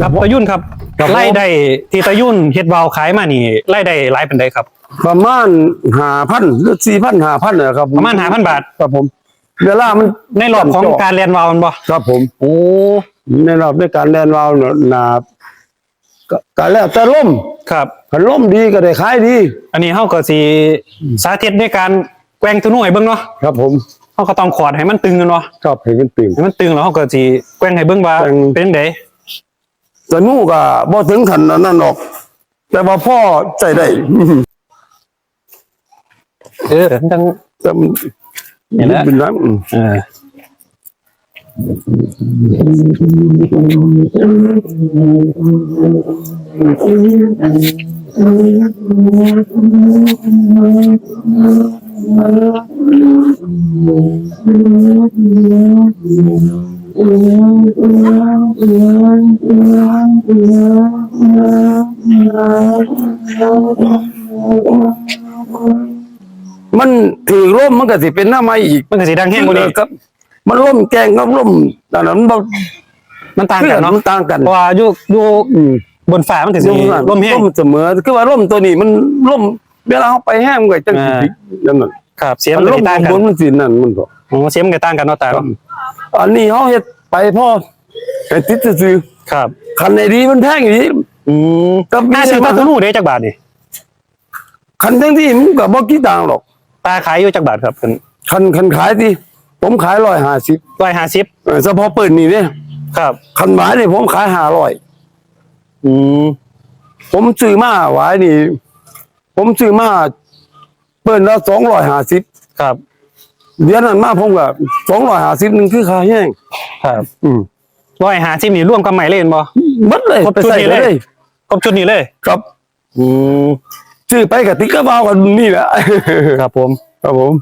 ครับตะยุ่นครับครับผม ไล่ได้ที่ตะยุ่นเฮ็ดวาวขายมานี่ไล่ได้หลายเป็นไดครับ ประมาณห้าพันหรือสี่พันห้าพันนะครับประมาณ5,000บาท ครับผมเวลามันในรอบของการเรียนวาวมันบ่ครับผม โอ้ในรอบในการแดนวาวน่ะนาก็ก็แล้วแต่ล่มครับคันล่มดีก็ได้ขายดี อันนี้เฮาก็สิสาธิตในการแกว่งตัวหน่วยเบิ่งเนาะครับผมเฮาก็ต้องขอดให้มันตึงกันเนาะชอบเห็นเป็นปิ่งให้มันตึงแล้วเฮาก็สิแกว่งให้เบิ่งว่าแกว่ง เป็นจังได สนุกก็บ่ถึงขันนั้นนั่นหรอก แต่ว่าพ่อใจได้เออจังแต่มันเห็นแล้วเป็นน้ำอืมเออ มันถือร่มมันก็สิเป็นหน้าไม้อีกมันก็สิดังแห้งกว่านี้ครับ มันร่มแกงกับร่มแต่นั้นมันบ่มันต่างกันเนาะมันต่างกันเพราะว่าอยู่อยู่อืมบนฟ้ามันก็สิลมแห้งร่มเสมอคือว่าร่มตัวนี้มันร่มเวลาเขาไปแห้งมันก็จังสิอ่าพลิกนั่นน่ะครับ เสียงมัมันนก็ร่มสิต่างกันบนมันสินั่นมันก็โอ้เสียงมันก็ต่างกันเนาะตาเนาะอันนี้เขาเฮ็ดไปพ่อแต่ติดซื่อครับ ๆคันไหนดีมันแพงอยู่นี่อืมก็มีห้าสิบาทตัวหนูได้จักบาทนี่คันทั้งที่มันก็บ่กี่ตังค์หรอกตาขายอยู่จักบาทครับเป็นคันคันขายที่ผมขาย150ร้อยห้าสิบเออเฉพาะปืนนี่เนี่ยครับ คันหมายนี่ผมขาย500อืมผมซื้อมาหวายนี่ ผมซื้อมาเปิ้นละ250ครับ เดือนนั้นมาผมก็250นึงคือค่าแห้งครับอืมร้อยห้าสิบนี่ร่วมกับใหม่เล่นบ่หมดเลยครบไปชุดใส่นี้เลเลยยครบชุดนี้เลย ครับอืมซื้อไปกับติ๊กเกอร์บาวกันนี่แหละครับผม ครับผม